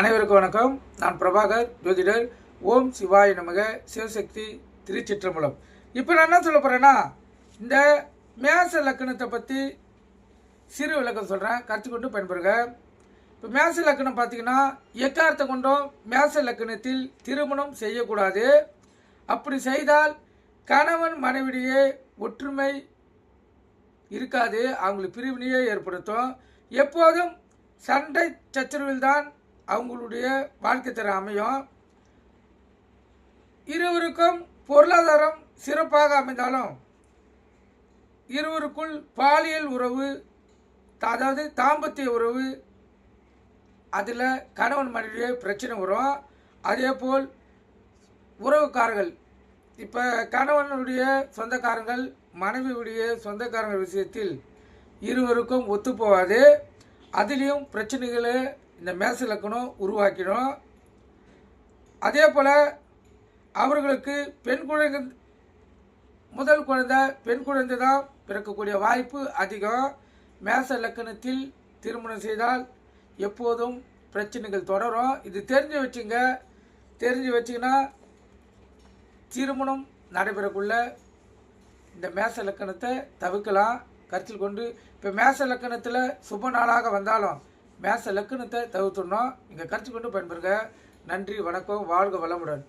அனைவருக்கும் வணக்கம். நான் பிரபாகர் ஜோதிடர். ஓம் சிவாய நமக. சிவசக்தி திருச்சிற்றம்பலம். இப்போ நான் என்ன சொல்ல போகிறேன்னா இந்த மேச லக்கணத்தை பற்றி சிறு விளக்கம் சொல்கிறேன் கருத்து கொண்டு பயன்பெறுங்க இப்போ மேச லக்கணம் பார்த்தீங்கன்னா எக்காரத்தை கொண்டும் மேச லக்கணத்தில் திருமணம் செய்யக்கூடாது. அப்படி செய்தால் கணவன் மனைவிடையே ஒற்றுமை இருக்காது. அவங்களுக்கு பிரிவினையே ஏற்படுத்தும். எப்போதும் சண்டை சச்சரவில் தான் அவங்களுடைய வாழ்க்கை தர அமையும். இருவருக்கும் பொருளாதாரம் சிறப்பாக அமைந்தாலும் இருவருக்குள் பாலியல் உறவு அதாவது தாம்பத்திய உறவு அதில் கணவன் மனைவியே பிரச்சனை வரும். அதே போல் உறவுக்காரர்கள். இப்போ கணவனுடைய சொந்தக்காரங்கள் மனைவியுடைய சொந்தக்காரங்கள் விஷயத்தில் இருவருக்கும் ஒத்துப்போவாது அதுலேயும் பிரச்சனைகளை இந்த மேச இலக்கணம் உருவாக்கிடும் அதே போல் அவர்களுக்கு பெண் குழந்தை முதல் குழந்தை பெண் குழந்தை தான் பிறக்கக்கூடிய வாய்ப்பு அதிகம். மேச லக்கணத்தில் திருமணம் செய்தால் எப்போதும் பிரச்சனைகள் தொடரும். இது தெரிஞ்சு வச்சுங்க. தெரிஞ்சு வச்சிங்கன்னா திருமணம் நடைபெறக்குள்ள இந்த மேச லக்கணத்தை தவிர்க்கலாம். கருத்தில் கொண்டு இப்போ மேச லக்கணத்தில் சுப நாளாக வந்தாலும் மேச லக்குனத்தை தவிர்த்துடணும் இங்கே கருத்தில் கொண்டு பயன்பெறுங்க நன்றி வணக்கம் வாழ்க வளமுடன்.